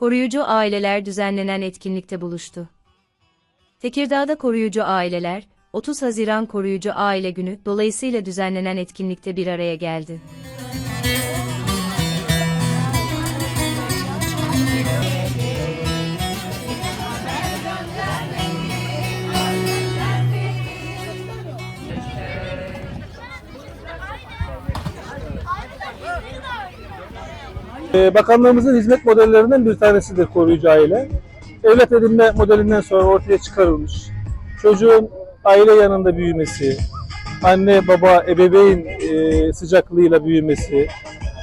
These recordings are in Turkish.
Koruyucu aileler düzenlenen etkinlikte buluştu. Tekirdağ'da koruyucu aileler, 30 Haziran Koruyucu Aile Günü dolayısıyla düzenlenen etkinlikte bir araya geldi. Bakanlığımızın hizmet modellerinden bir tanesidir koruyucu aile. Evlat edinme modelinden sonra ortaya çıkarılmış. Çocuğun aile yanında büyümesi, anne baba ebeveyn e, sıcaklığıyla büyümesi,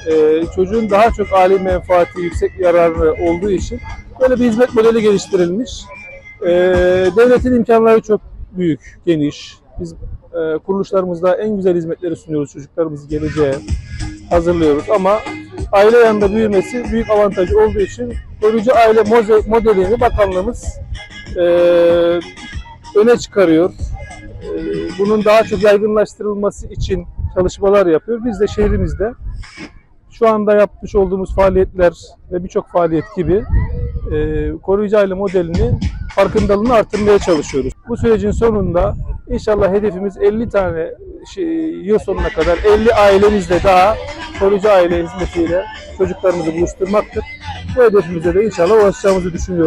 e, çocuğun daha çok aile menfaati, yüksek yararı olduğu için böyle bir hizmet modeli geliştirilmiş. E, devletin imkanları çok büyük, geniş. Biz kuruluşlarımızda en güzel hizmetleri sunuyoruz çocuklarımızı geleceğe hazırlıyoruz ama aile yanında büyümesi büyük avantajı olduğu için koruyucu aile modelini bakanlığımız e, öne çıkarıyor. E, bunun daha çok yaygınlaştırılması için çalışmalar yapıyor. Biz de şehrimizde şu anda yapmış olduğumuz faaliyetler ve birçok faaliyet gibi e, koruyucu aile modelini farkındalığını artırmaya çalışıyoruz. Bu sürecin sonunda inşallah hedefimiz 50 tane şey, yıl sonuna kadar 50 ailemizle daha koruyucu aile hizmetiyle çocuklarımızı buluşturmaktır. Bu hedefimize de inşallah ulaşacağımızı düşünüyorum.